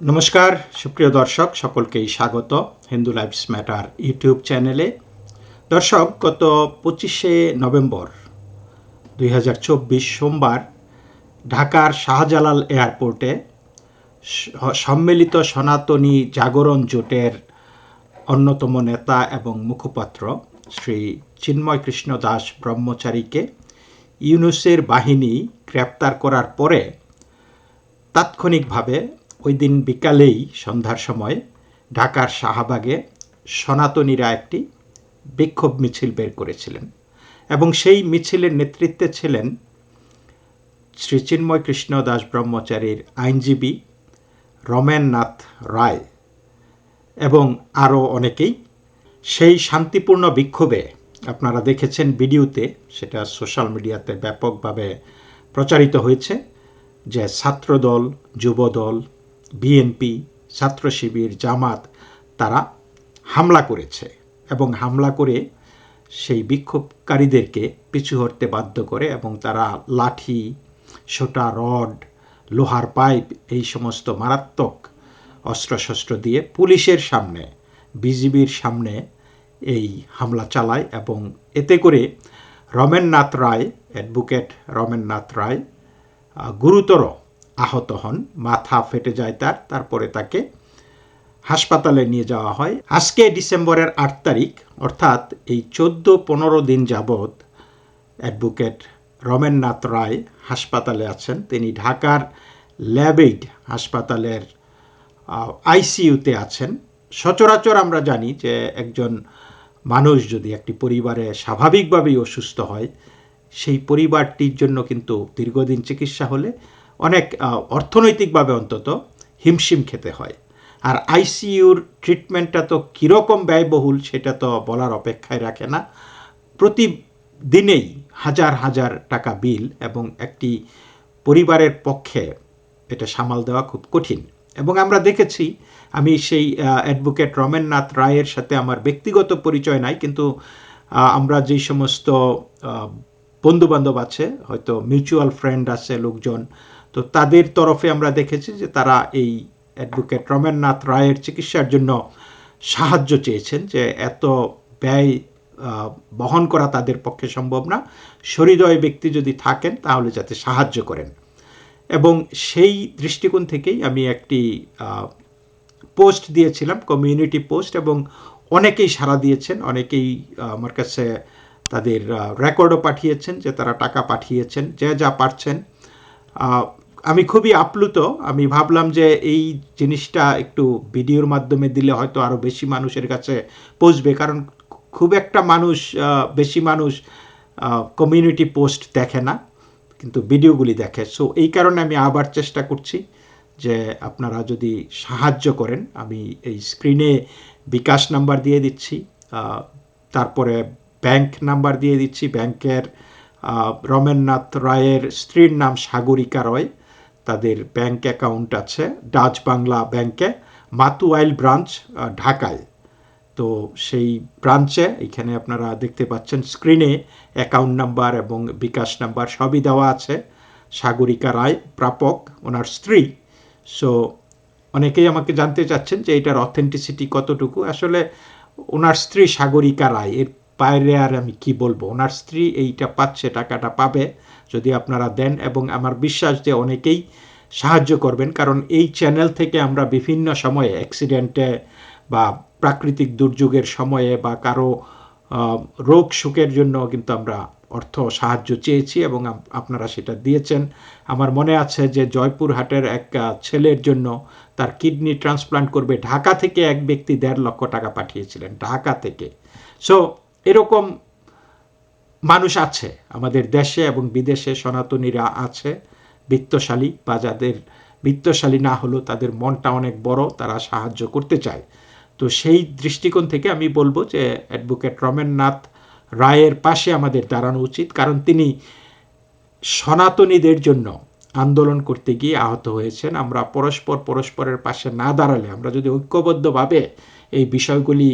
নমস্কার, সুপ্রিয় দর্শক, সকলকেই স্বাগত হিন্দু লাইফস ম্যাটার ইউটিউব চ্যানেলে। দর্শক, গত পঁচিশে নভেম্বর দুই হাজার চব্বিশ সোমবার ঢাকার শাহজালাল এয়ারপোর্টে সম্মিলিত সনাতনী জাগরণ জোটের অন্যতম নেতা এবং মুখপাত্র শ্রী চিন্ময় কৃষ্ণ দাস ব্রহ্মচারীকে ইউনুসের বাহিনী গ্রেপ্তার করার পরে তাৎক্ষণিকভাবে ওই দিন বিকালেই সন্ধ্যার সময় ঢাকার শাহবাগে সনাতনীরা একটি বিক্ষোভ মিছিল বের করেছিলেন এবং সেই মিছিলের নেতৃত্বে ছিলেন শ্রী চিন্ময় কৃষ্ণ দাস ব্রহ্মচারীর আইনজীবী রমেননাথ রায় এবং আরও অনেকেই। সেই শান্তিপূর্ণ বিক্ষোভে আপনারা দেখেছেন ভিডিওতে, সেটা সোশ্যাল মিডিয়াতে ব্যাপকভাবে প্রচারিত হয়েছে যে ছাত্রদল, যুবদল বিএনপি, ছাত্র শিবির, জামাত, তারা হামলা করেছে এবং হামলা করে সেই বিক্ষোভকারীদেরকে পিছু হটতে বাধ্য করে এবং তারা লাঠি, সোটা, রড, লোহার পাইপ এই সমস্ত মারাত্মক অস্ত্রশস্ত্র দিয়ে পুলিশের সামনে, বিজিবির সামনে এই হামলা চালায় এবং এতে করে রমেননাথ রায়, অ্যাডভোকেট রমেননাথ রায় গুরুতর আহত হন, মাথা ফেটে যায় তার, তারপরে তাকে হাসপাতালে নিয়ে যাওয়া হয়। আজকে ডিসেম্বরের আট তারিখ, অর্থাৎ এই চোদ্দ পনেরো দিন যাবৎ অ্যাডভোকেট রমেননাথ রায় হাসপাতালে আছেন। তিনি ঢাকার ল্যাবেইড হাসপাতালের আইসিইউতে আছেন। সচরাচর আমরা জানি যে একজন মানুষ যদি একটি পরিবারে স্বাভাবিকভাবেই অসুস্থ হয়, সেই পরিবারটির জন্য কিন্তু দীর্ঘদিন চিকিৎসা হলে অনেক অর্থনৈতিকভাবে অন্তত হিমশিম খেতে হয়। আর আইসিইউর ট্রিটমেন্টটা তো কীরকম ব্যয়বহুল সেটা তো বলার অপেক্ষায় রাখে না। প্রতিদিনেই হাজার হাজার টাকা বিল এবং একটি পরিবারের পক্ষে এটা সামাল দেওয়া খুব কঠিন। এবং আমরা দেখেছি, আমি সেই অ্যাডভোকেট রমেননাথ রায়ের সাথে আমার ব্যক্তিগত পরিচয় নাই, কিন্তু আমরা যেই সমস্ত বন্ধুবান্ধব আছে, হয়তো মিউচুয়াল ফ্রেন্ড আছে, লোকজন তো তাদের তরফে আমরা দেখেছি যে তারা এই অ্যাডভোকেট রমেননাথ রায়ের চিকিৎসার জন্য সাহায্য চেয়েছেন যে এত ব্যয় বহন করা তাদের পক্ষে সম্ভব না। সহৃদয় ব্যক্তি যদি থাকেন তাহলে যাতে সাহায্য করেন। এবং সেই দৃষ্টিকোণ থেকেই আমি একটি পোস্ট দিয়েছিলাম, কমিউনিটি পোস্ট, এবং অনেকেই সাড়া দিয়েছেন, অনেকেই আমার কাছে তাদের রেকর্ডও পাঠিয়েছেন যে তারা টাকা পাঠিয়েছেন, যে যা পারছেন। আমি খুবই আপ্লুত। আমি ভাবলাম যে এই জিনিসটা একটু ভিডিওর মাধ্যমে দিলে হয়তো আরও বেশি মানুষের কাছে পৌঁছবে। কারণ খুব একটা মানুষ বেশি মানুষ কমিউনিটি পোস্ট দেখে না, কিন্তু ভিডিওগুলি দেখে। সো এই কারণে আমি আবার চেষ্টা করছি যে আপনারা যদি সাহায্য করেন, আমি এই স্ক্রিনে বিকাশ নাম্বার দিয়ে দিচ্ছি তারপরে ব্যাংক নাম্বার দিয়ে দিচ্ছি। ব্যাংকের রমেননাথ রায়ের স্ত্রীর নাম সাগরিকা রয়। তাদের ব্যাংক অ্যাকাউন্ট আছে ডাচ বাংলা ব্যাংকে মাতুয়াইল ব্রাঞ্চ ঢাকায়। তো সেই ব্রাঞ্চে এখানে আপনারা দেখতে পাচ্ছেন স্ক্রিনে অ্যাকাউন্ট নাম্বার এবং বিকাশ নাম্বার সবই দেওয়া আছে। সাগরিকা রায়, প্রাপক, ওনার স্ত্রী। সো অনেকেই আমাকে জানতে চাচ্ছেন যে এটার অথেন্টিসিটি কতটুকু? আসলে ওনার স্ত্রী সাগরিকা রায়, এর বাইরে আর আমি কি বলব? ওনার স্ত্রী এইটা পাচ্ছে, টাকাটা পাবে। যদি আপনারা দেন এবং আমার বিশ্বাস যে অনেকেই সাহায্য করবেন, কারণ এই চ্যানেল থেকে আমরা বিভিন্ন সময়ে অ্যাক্সিডেন্টে বা প্রাকৃতিক দুর্যোগের সময়ে বা কারও রোগ সুখের জন্য কিন্তু আমরা অর্থ সাহায্য চেয়েছি এবং আপনারা সেটা দিয়েছেন। আমার মনে আছে যে জয়পুরহাটের এক ছেলের জন্য তার কিডনি ট্রান্সপ্লান্ট করবে। ঢাকা থেকে এক ব্যক্তি দেড় লক্ষ টাকা পাঠিয়েছিলেন, ঢাকা থেকে। সো এরকম মানুষ আছে, আমাদের দেশে এবং বিদেশে সনাতনীরা আছে, বিত্তশালী বা যাদের বিত্তশালী না হলেও তাদের মনটা অনেক বড়, তারা সাহায্য করতে চায়। তো সেই দৃষ্টিকোণ থেকে আমি বলব যে অ্যাডভোকেট রমেননাথ রায়ের পাশে আমাদের দাঁড়ানো উচিত, কারণ তিনি সনাতনীদের জন্য আন্দোলন করতে গিয়ে আহত হয়েছেন। আমরা পরস্পর পরস্পরের পাশে না দাঁড়ালে, আমরা যদি ঐক্যবদ্ধভাবে এই বিষয়গুলি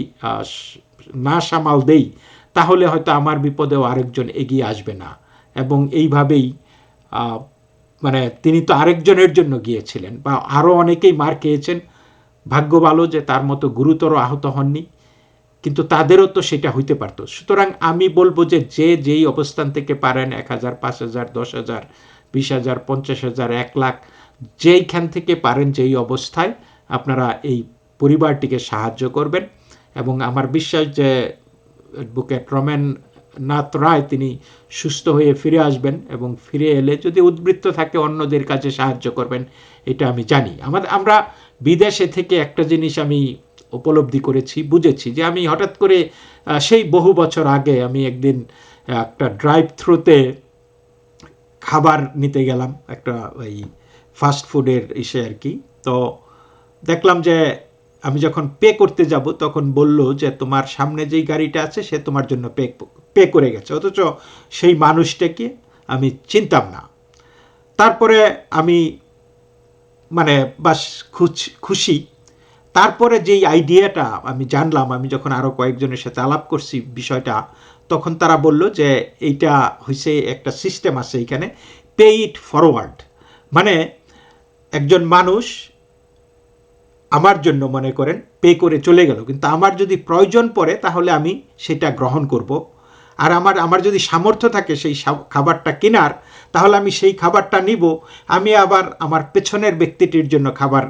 না সামাল দেই তাহলে হয়তো আমার বিপদেও আরেকজন এগিয়ে আসবে না। এবং এইভাবেই মানে তিনি তো আরেকজনের জন্য গিয়েছিলেন বা আরও অনেকেই মার খেয়েছেন। ভাগ্য ভালো যে তার মতো গুরুতর আহত হননি, কিন্তু তাদেরও তো সেটা হইতে পারতো। সুতরাং আমি বলব যে যে যেই অবস্থান থেকে পারেন, এক হাজার, পাঁচ হাজার, দশ হাজার, বিশ হাজার, পঞ্চাশ হাজার, এক লাখ, যেইখান থেকে পারেন যেই অবস্থায় আপনারা এই পরিবারটিকে সাহায্য করবেন। এবং আমার বিশ্বাস যে অ্যাডভোকেট রমেন নাথ রায় তিনি সুস্থ হয়ে ফিরে আসবেন এবং ফিরে এলে যদি উদ্বৃত্ত থাকে অন্যদের কাছে সাহায্য করবেন, এটা আমি জানি। আমাদের আমরা বিদেশে থেকে একটা জিনিস আমি উপলব্ধি করেছি, বুঝেছি যে আমি হঠাৎ করে সেই বহু বছর আগে আমি একদিন একটা ড্রাইভ থ্রুতে খাবার নিতে গেলাম, একটা ওই ফাস্ট ফুডের ইসে আর কি। তো দেখলাম যে আমি যখন পে করতে যাব, তখন বলল যে, তোমার সামনে যেই গাড়িটা আছে, সে তোমার জন্য পে পে করে গেছে। অথচ সেই মানুষটাকে আমি চিনতাম না। তারপরে আমি মানে বাস খুশ- তারপরে যেই আইডিয়াটা আমি জানলাম, আমি যখন আরও কয়েকজনের সাথে আলাপ করছি বিষয়টা, তখন তারা বলল যে, এইটা হয়েছে একটা সিস্টেম আছে এখানে পে ইট ফরওয়ার্ড মানে একজন মানুষ আমার জন্য মনে করেন, পে করে চলে গেল। কিন্তু আমার যদি প্রয়োজন পড়ে, তাহলে আমি সেটা গ্রহণ করব। আর আমার আমার যদি সামর্থ্য থাকে সেই খাবারটা কেনার, তাহলে আমি সেই খাবারটা নিব। আমি আবার আমার পেছনের ব্যক্তিটির জন্য খাবার,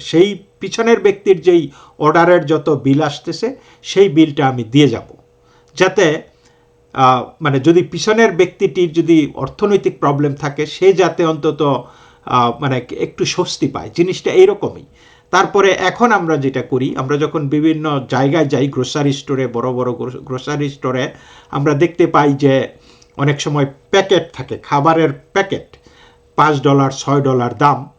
সেই পিছনের ব্যক্তির যেই অর্ডারের যত বিল আসতেছে, সেই বিলটা আমি দিয়ে যাব। যাতে মানে যদি পিছনের ব্যক্তিটির যদি অর্থনৈতিক প্রবলেম থাকে, সে যাতে অন্তত মানে একটু স্বস্তি পায়। জিনিসটা এইরকমই। তারপরে এখন আমরা যেটা করি, আমরা যখন বিভিন্ন জায়গায় যাই গ্রোসারি স্টোরে বড় বড় গ্রোসারি স্টোরে আমরা দেখতে পাই যে অনেক সময় প্যাকেট থাকে, খাবারের প্যাকেট, পাঁচ ডলার, ছয় ডলার দাম।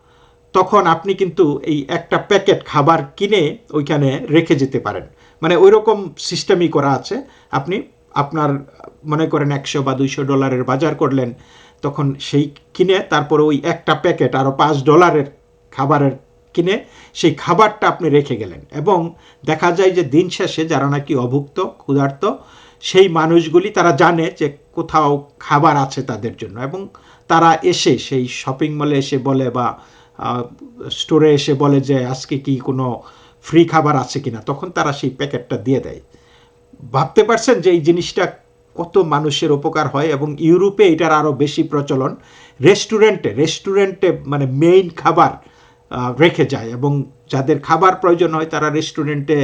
তখন আপনি কিন্তু এই একটা প্যাকেট খাবার কিনে ওইখানে রেখে যেতে পারেন। মানে ওই রকম সিস্টেমই করা আছে। আপনি আপনার, মনে করেন একশো বা দুইশো ডলারের বাজার করলেন, তখন সেই কিনে তারপরে ওই একটা প্যাকেট আরও পাঁচ ডলারের খাবারের কিনে সেই খাবারটা আপনি রেখে গেলেন। এবং দেখা যায় যে দিন শেষে যারা নাকি অভুক্ত, ক্ষুধার্ত, সেই মানুষগুলি তারা জানে যে কোথাও খাবার আছে তাদের জন্য। এবং তারা এসে সেই শপিং মলে এসে বলে বা স্টোরে এসে বলে যে আজকে কি কোনো ফ্রি খাবার আছে কিনা, তখন তারা সেই প্যাকেটটা দিয়ে দেয়। ভাবতে পারছেন যে এই জিনিসটা কত মানুষের উপকার হয় এবং ইউরোপে এটার আরও বেশি প্রচলন। রেস্টুরেন্টে রেস্টুরেন্টে মানে মেইন খাবার রেখে যায় এবং যাদের খাবার প্রয়োজন হয় তারা রেস্টুরেন্টে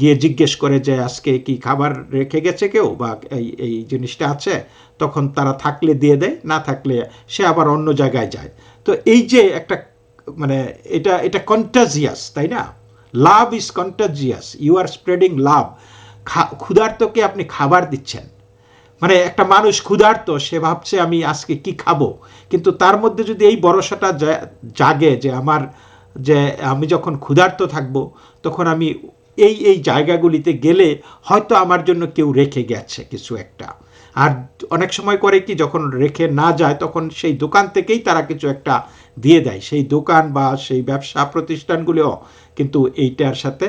গিয়ে জিজ্ঞেস করে যে আজকে কি খাবার রেখে গেছে কেউ বা এই এই জিনিসটা আছে? তখন তারা থাকলে দিয়ে দেয়, না থাকলে সে আবার অন্য জায়গায় যায়। তো এই যে একটা মানে এটা এটা কন্টাজিয়াস তাই না? Love is contagious you are spreading love ক্ষুধার্তকে আপনি খাবার দিচ্ছেন। মানে একটা মানুষ ক্ষুধার্ত, সে ভাবছে আমি আজকে কি খাব? কিন্তু তার মধ্যে যদি এই ভরসাটা জাগে যে আমার, যে আমি যখন ক্ষুধার্ত থাকব, তখন আমি এই এই জায়গাগুলিতে গেলে হয়তো আমার জন্য কেউ রেখে গেছে কিছু একটা। আর অনেক সময় করে কি যখন রেখে না যায়, তখন সেই দোকান থেকেই তারা কিছু একটা দিয়ে দেয়। সেই দোকান বা সেই ব্যবসা প্রতিষ্ঠানগুলিও কিন্তু এইটার সাথে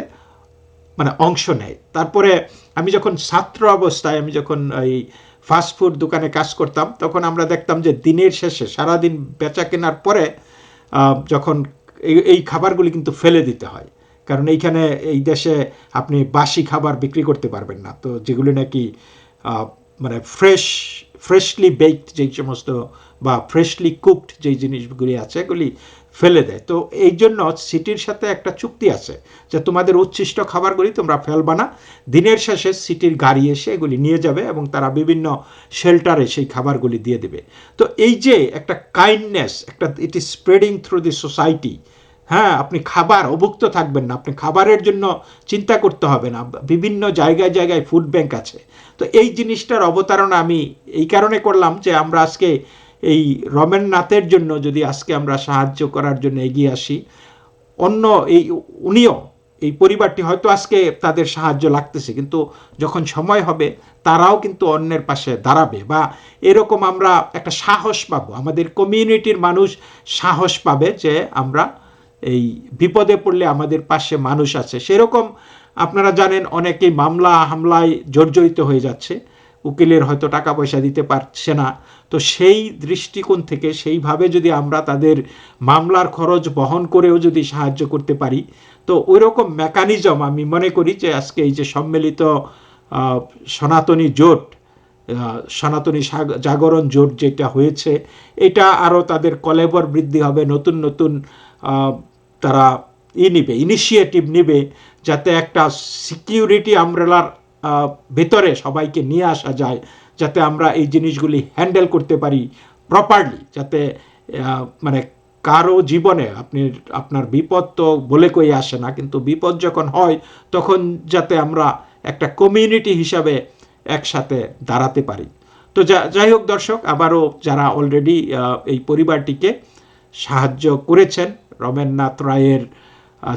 মানে অংশ নেয়। তারপরে আমি যখন ছাত্র অবস্থায় আমি যখন এই ফাস্টফুড দোকানে কাজ করতাম, তখন আমরা দেখতাম যে দিনের শেষে, সারাদিন বেচা কেনার পরে যখন এই খাবারগুলি কিন্তু ফেলে দিতে হয়। কারণ এইখানে এই দেশে আপনি বাসি খাবার বিক্রি করতে পারবেন না। তো যেগুলি নাকি মানে ফ্রেশ ফ্রেশলি বেকড যেই সমস্ত বা ফ্রেশলি কুকড যেই জিনিসগুলি আছে, এগুলি ফেলে দেয়। তো এই জন্য সিটির সাথে একটা চুক্তি আছে যে তোমাদের উচ্ছিষ্ট খাবারগুলি তোমরা ফেলবা না। দিনের শেষে সিটির গাড়ি এসে এগুলি নিয়ে যাবে এবং তারা বিভিন্ন শেল্টারে সেই খাবারগুলি দিয়ে দেবে। তো এই যে একটা কাইন্ডনেস একটা it is spreading through the society হ্যাঁ আপনি খাবার, অভুক্ত থাকবেন না। আপনি খাবারের জন্য চিন্তা করতে হবে না। বিভিন্ন জায়গায় জায়গায় ফুড ব্যাংক আছে। তো এই জিনিসটার অবতারণা আমি এই কারণে করলাম যে আমরা আজকে এই রমেন নাথের জন্য যদি আজকে আমরা সাহায্য করার জন্য এগিয়ে আসি, অন্য এই উনিও, এই পরিবারটি হয়তো আজকে তাদের সাহায্য লাগতেছে, কিন্তু যখন সময় হবে, তারাও কিন্তু অন্যের পাশে দাঁড়াবে বা এরকম আমরা একটা সাহস পাবো। আমাদের কমিউনিটির মানুষ সাহস পাবে যে আমরা এই বিপদে পড়লে আমাদের পাশে মানুষ আছে। সেরকম আপনারা জানেন অনেকেই মামলা, হামলায় জর্জরিত হয়ে যাচ্ছে। উকিলের হয়তো টাকা পয়সা দিতে পারছে না। তো সেই দৃষ্টিকোণ থেকে, সেইভাবে যদি আমরা তাদের মামলার খরচ বহন করেও যদি সাহায্য করতে পারি, তো ওই রকম মেকানিজম আমি মনে করি যে আজকে এই যে সম্মিলিত সনাতনী জোট সনাতনী জাগরণ জোট যেটা হয়েছে, এটা আরও তাদের কলেবর বৃদ্ধি হবে, নতুন নতুন তারা ই নিবে ইনিশিয়েটিভ নিবে, যাতে একটা সিকিউরিটি আমরেলার ভেতরে সবাইকে নিয়ে আসা যায়, যাতে আমরা এই জিনিসগুলি হ্যান্ডেল করতে পারি প্রপারলি যাতে মানে কারও জীবনে আপনি, আপনার বিপদ তো বলে কই আসে না, কিন্তু বিপদ যখন হয়, তখন যাতে আমরা একটা কমিউনিটি হিসাবে একসাথে দাঁড়াতে পারি। তো যাই হোক দর্শক, আবারও যারা অলরেডি এই পরিবারটিকে সাহায্য করেছেন রমেননাথ রায়ের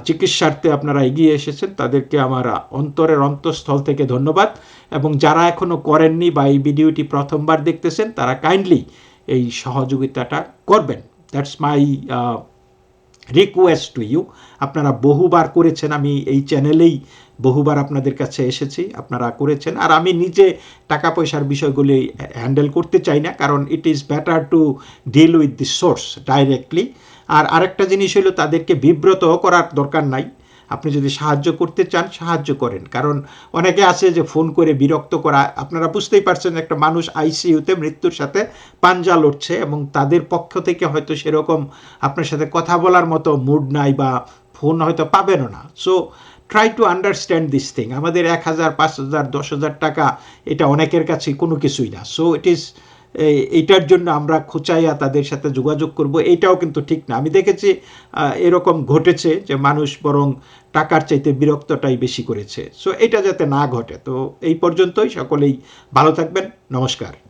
চিকিৎসার্থে আপনারা এগিয়ে এসেছেন, তাদেরকে আমার অন্তরের অন্তঃস্থল থেকে ধন্যবাদ। এবং যারা এখনও করেননি বা এই ভিডিওটি প্রথমবার দেখতেছেন, তারা কাইন্ডলি এই সহযোগিতাটা করবেন। That's my request to you আপনারা বহুবার করেছেন, আমি এই চ্যানেলেই বহুবার আপনাদের কাছে এসেছি, আপনারা করেছেন। আর আমি নিজে টাকা পয়সার বিষয়গুলি হ্যান্ডেল করতে চাই না, কারণ it is better to deal with the source directly আর আরেকটা জিনিস হলো তাদেরকে বিব্রত করার দরকার নাই। আপনি যদি সাহায্য করতে চান, সাহায্য করেন। কারণ অনেকে আছে যে ফোন করে বিরক্ত করা, আপনারা বুঝতেই পারছেন একটা মানুষ আইসিইউতে মৃত্যুর সাথে পাঞ্জা লড়ছে এবং তাদের পক্ষ থেকে হয়তো সেরকম আপনার সাথে কথা বলার মতো মুড নাই বা ফোন হয়তো পাবেনও না। So try to understand this thing আমাদের এক হাজার, পাঁচ হাজার, দশ হাজার টাকা এটা অনেকের কাছে কোনো কিছুই না। সো ইট ইজ এইটার জন্য আমরা খোঁচাইয়া তাদের সাথে যোগাযোগ করব এটাও কিন্তু ঠিক না। আমি দেখেছি এরকম ঘটেছে যে মানুষ বরং টাকার চাইতে বিরক্তটাই বেশি করেছে। সো এটা যাতে না ঘটে। তো এই পর্যন্তই। সকলেই ভালো থাকবেন। নমস্কার।